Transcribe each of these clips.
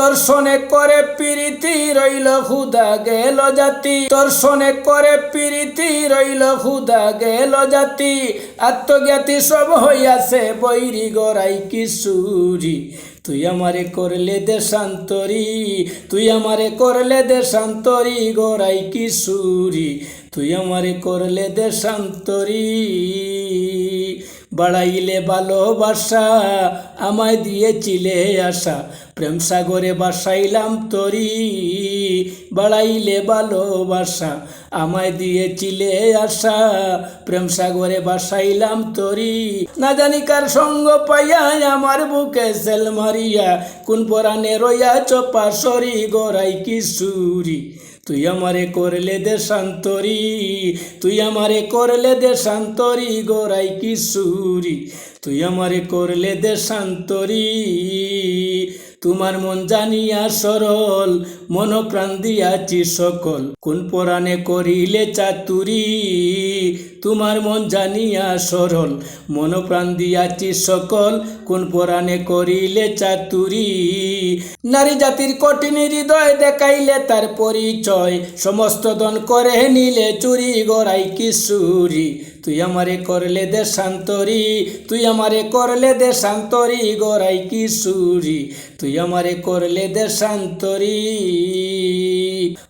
তোর শোনে করে পিরিতি রইল হুদা গেল জাতি। তোর শোনে করে পিরিতি রইল হুদা গেল জাতি। আত্মজ্ঞাতি সব হইয়াছে বৈরি গড়াই কিশোরী তুই আমারে করলে দেশান্তরি, তুই আমারে করলে দেশান্তরি গড়াই কিশোরী তুই আমারে করলে দেশান্তরি। বাড়াইলে ভালোবাসা আমায় দিয়েছিলে আশা। প্রেম সাগরে বাসাইলাম তরি, বাড়াইলে ভালোবাসা আমায় দিয়েছিলে আশা। প্রেম সাগরে বাসাইলাম তরি, না জানি কার সঙ্গ পাইয়া আমার বুকে সেল মারিয়া, কোন পরাণে রইয়া চপা সরি গড়াই কিশোরী। তুই আমারে করলে দেশান্তরি তুই আমারে করলে দেশান্তরি গোরাই কিশোরী তুই আমারে করলে দেশান্তরি। তোমার মন জানিয়া সরল মন প্রাণ দিয়াছি সকল। কোন পরাণে করিলে চাতুরি? তোমার মন জানিয়া সরল মন প্রাণ দিয়াছি সকল। কোন পরাণে করিলে চাতুরি? নারী জাতির কঠিন হৃদয় দেখাইলে তার পরিচয়। সমস্ত দন করে নিলে চুরি গড়াই কিশোরী। তুই আমারে করলে দেশান্তরি, তুই আমারে করলে দেশান্তরি গড়াই কিশোরী তুই আমারে করলে দেশান্তরি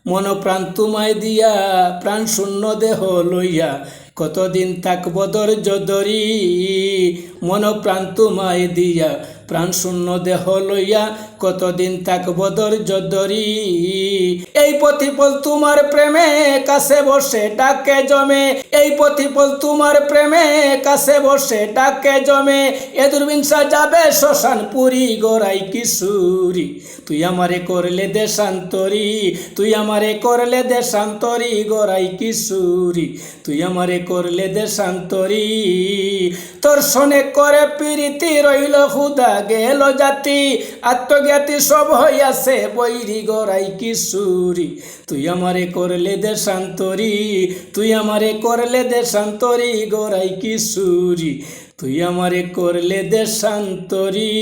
মন প্রাণ তুমায় দিয়া, প্রাণ শূন্য দেহ লইয়া, কতদিন তাকবদর ধৈর্য ধরি। মন প্রাণ তুমায় দিয়া প্রাণ শূন্য দেহ লইয়া কতদিন থাকব ধৈর্য ধরি। এই প্রতিপল তোমার প্রেমে কাছে বসে ডাকে জমে। এই প্রতিপল তোমার প্রেমে কাছে বসে ডাকে জমে। এ দুর্বিংসা যাবে শ্মশান পুরী গোড়াই কিশোরী। তুই আমারে করলে দেশান্তরি, তুই আমারে করলে দেশান্তরি গোড়াই কিশোরী। তুই আমারে করলে দেশান্তরি। তোর শোনে করে প্রীতি রইল হুদা গেল জাতি, আত্মজ্ঞাতি সব হইয়াছে, বৈরি গড়াই কিশোরী তুই আমারে করলে দেশান্তরি, তুই আমারে করলে দেশান্তরি, গড়াই কিশোরী তুই আমারে করলে দেশান্তরি।